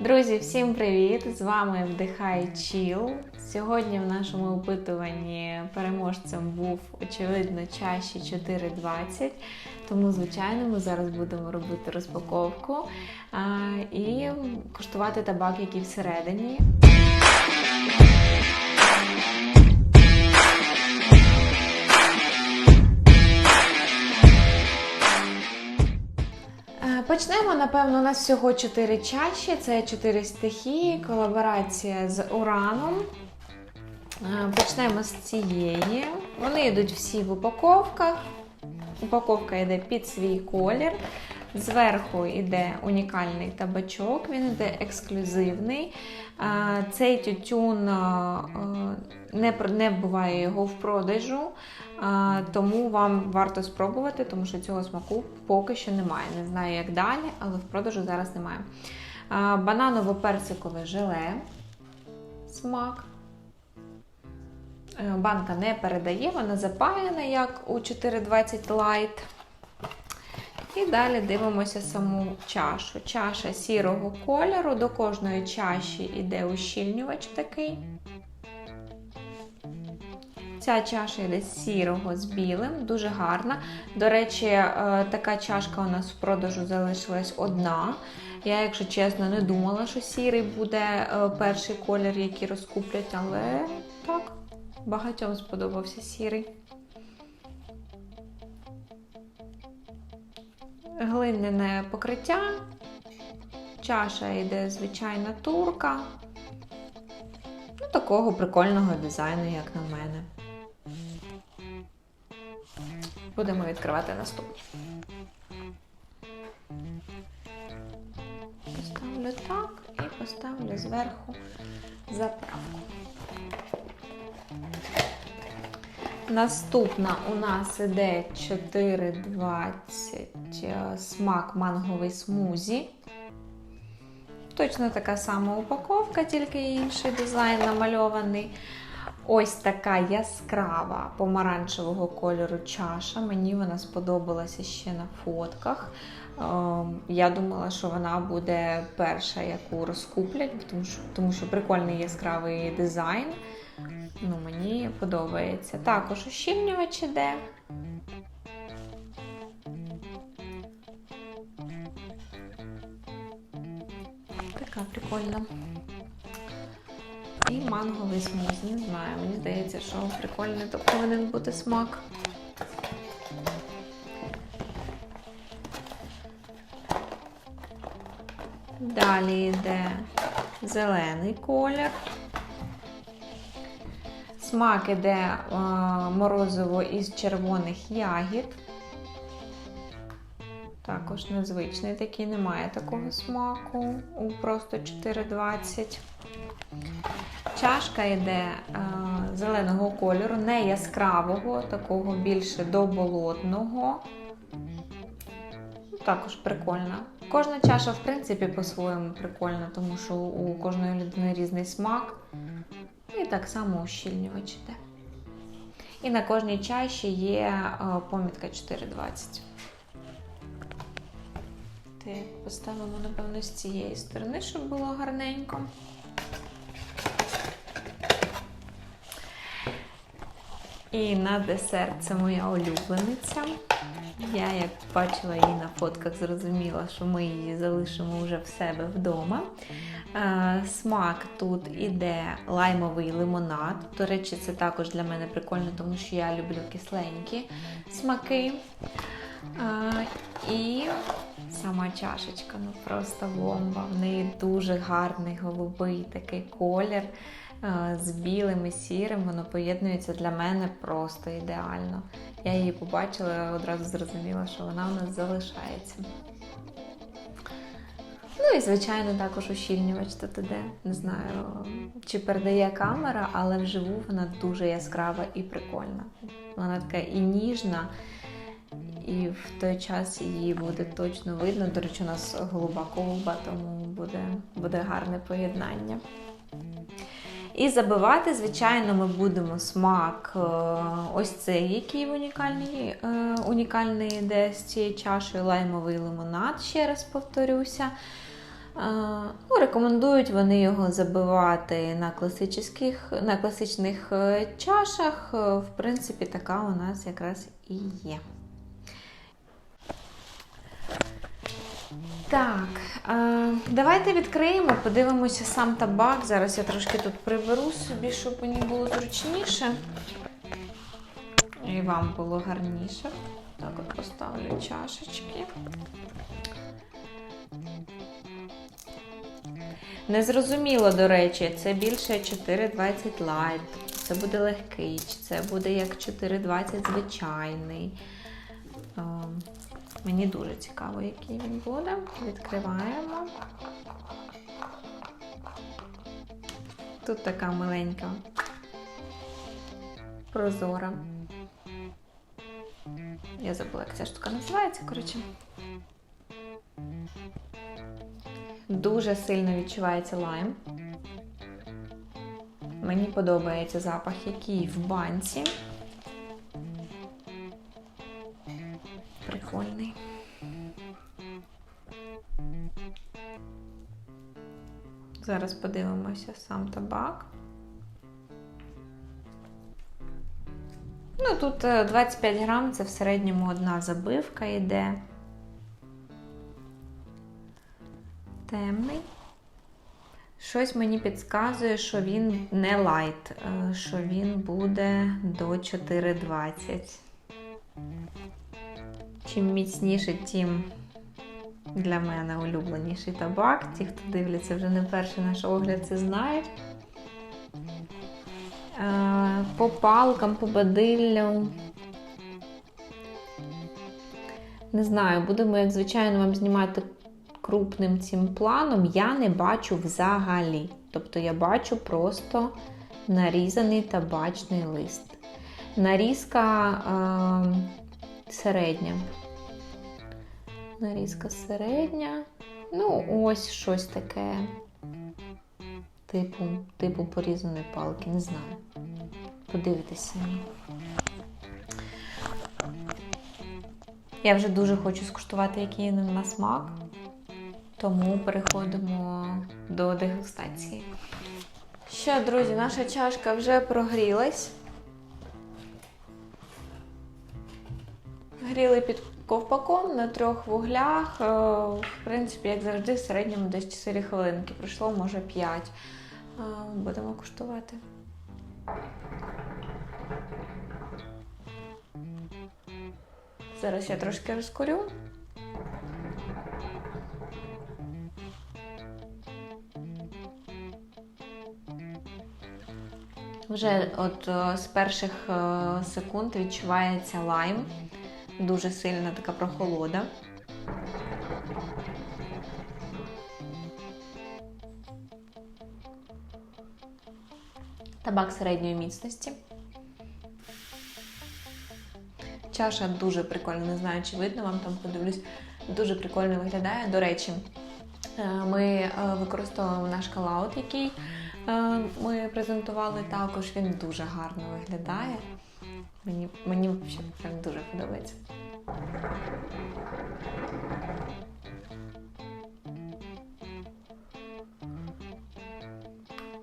Друзі, всім привіт! З вами Вдихай Чіл. Сьогодні в нашому опитуванні переможцем був очевидно чаші 420, тому, звичайно, ми зараз будемо робити розпаковку а, і куштувати табак, який всередині. Почнемо, напевно, у нас всього 4 чаші, це 4 стихії, колаборація з ураном. Е, Почнемо з цієї. Вони йдуть всі в упаковках. Упаковка йде під свій колір. Зверху йде унікальний табачок, він йде ексклюзивний. Цей тютюн не, не буває його в продажу, тому вам варто спробувати, тому що цього смаку поки що немає. Не знаю, як далі, але в продажу зараз немає. Бананово-персикове желе смак. Е, Банка не передає, вона запаяна, як у 420 Light. І далі дивимося саму чашу. Чаша сірого кольору, до кожної чаші йде ущільнювач такий. Ця чаша йде сірого з білим, дуже гарна. До речі, е, така чашка у нас в продажу залишилась одна. Я, якщо чесно, не думала, що сірий буде е, перший колір, який розкуплять, але так, багатьом сподобався сірий. Глиняне покриття. Чаша йде звичайна турка. Ну, такого прикольного дизайну, як на мене. Будемо відкривати наступну. Поставлю так і поставлю зверху заправку. Наступна у нас іде 4,20 е, смак манговий смузі. Точно така сама упаковка, тільки інший дизайн намальований. Ось така яскрава помаранчевого кольору чаша. Мені вона сподобалася ще на фотках. Ем, Я думала, що вона буде перша, яку розкуплять, тому що, тому що прикольний яскравий дизайн. Ну, мені подобається. Також ущільнювач іде. Така прикольна. І манговий смузі, не знаю. Мені здається, що прикольний то повинен бути смак. Далі йде зелений колір. Смак іде е, морозиво із червоних ягід. Також незвичний такий, немає такого смаку у просто 4,20. Чашка йде е, зеленого кольору, не яскравого, такого більше до болотного. Ну, Також прикольна. Кожна чаша, в принципі, по-своєму прикольна, тому що у кожної людини різний смак. І так само ущільнювач іде. І на кожній чаші є е, помітка 4,20. Так, поставимо, напевно, з цієї сторони, щоб було гарненько. І на десерт це моя улюблениця. Я, як бачила її на фотках, зрозуміла, що ми її залишимо вже в себе вдома. Е, Смак тут іде лаймовий лимонад. До речі, це також для мене прикольно, тому що я люблю кисленькі смаки. Е, І сама чашечка, ну просто бомба. В неї дуже гарний голубий такий колір е, з білим і сірим. Воно поєднується для мене просто ідеально. Я її побачила, одразу зрозуміла, що вона у нас залишається. Ну і, звичайно, також ущільнювач тут. Не знаю, чи передає камера, але вживу вона дуже яскрава і прикольна. Вона така і ніжна, і в той час її буде точно видно. До речі, у нас голуба колба, тому буде, буде гарне поєднання. І забивати, звичайно, ми будемо смак е, ось цей, який унікальний, е, унікальний йде з цією чашею лаймовий лимонад, ще раз повторюся. Ну, Рекомендують вони його забивати на класичних, на класичних е, чашах. Е, В принципі, така у нас якраз і є. Так, е, давайте відкриємо, подивимося сам табак. Зараз я трошки тут приберу собі, щоб мені було зручніше. І вам було гарніше. Так, от поставлю чашечки. Незрозуміло, до речі, це більше 4,20 Lite. Це буде легкий, це буде як 4,20 звичайний. Мені дуже цікаво, який він буде. Відкриваємо. Тут така маленька прозора. Я забула, як ця штука називається, коротше. Дуже сильно відчувається лайм. Мені подобається запах, який в банці. Прикольний. Зараз подивимося сам табак. Ну, тут е, 25 грам, це в середньому одна забивка йде. Темний. Щось мені підказує, що він не лайт, е, що він буде до 4,20. Чим міцніше, тим для мене улюбленіший табак. Ті, хто дивляться вже не перший наш огляд, це знають. Е, По палкам, по бадиллю. Не знаю, будемо, як звичайно, вам знімати крупним цим планом. Я не бачу взагалі. Тобто я бачу просто нарізаний табачний лист. Нарізка е, середня. Нарізка середня. Ну, ось щось таке. Типу, типу порізаної палки, не знаю. Подивитися. Я вже дуже хочу скуштувати, який він на смак, тому переходимо до дегустації. Що, друзі, наша чашка вже прогрілась. Гріли під ковпаком на трьох вуглях. Е, В принципі, як завжди, в середньому десь 4 хвилинки. Пройшло, може 5. Е, Будемо куштувати. Зараз я трошки розкурю. Вже от е, з перших секунд відчувається лайм. Дуже сильна така прохолода. Табак середньої міцності. Чаша дуже прикольна, не знаю, чи видно вам там подивлюсь. Дуже прикольно виглядає. До речі, е, ми е, використовуємо наш калаут, який е, ми презентували також. Він дуже гарно виглядає. Мені, мені взагалі прям дуже подобається.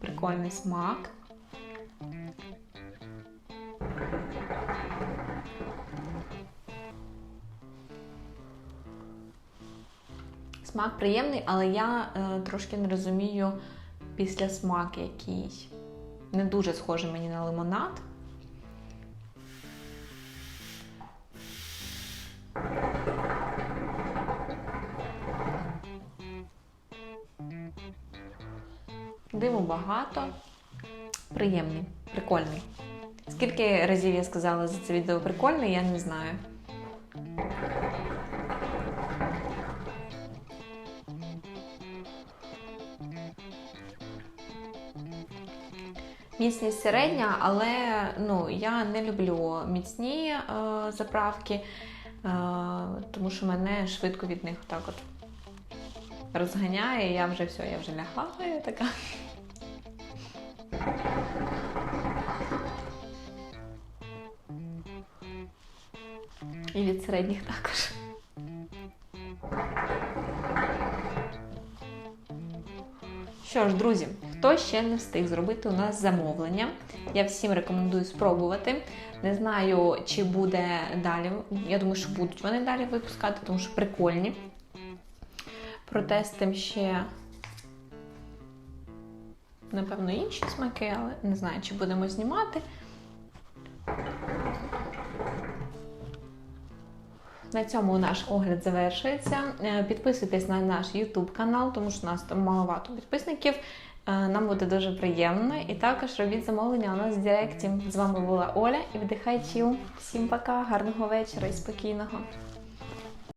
Прикольний смак. Смак приємний, але я е, трошки не розумію після смак який. Не дуже схожий мені на лимонад. Диму багато. Приємний, прикольний. Скільки разів я сказала за це відео прикольний, я не знаю. Міцність середня, але ну, я не люблю міцні е, заправки, е, тому що мене швидко від них так от розганяє, я вже все, я вже лягла, я така. І від середніх також. Що ж, друзі, хто ще не встиг зробити у нас замовлення, я всім рекомендую спробувати. Не знаю, чи буде далі. Я думаю, що будуть вони далі випускати, тому що прикольні. Протестимо ще, напевно, інші смаки, але не знаю, чи будемо знімати. На цьому наш огляд завершується. Е, Підписуйтесь на наш YouTube канал, тому що у нас там маловато підписників. Е, Нам буде дуже приємно. І також робіть замовлення у нас в Директі. З вами була Оля і вдихай чіл. Всім пока, гарного вечора і спокійного.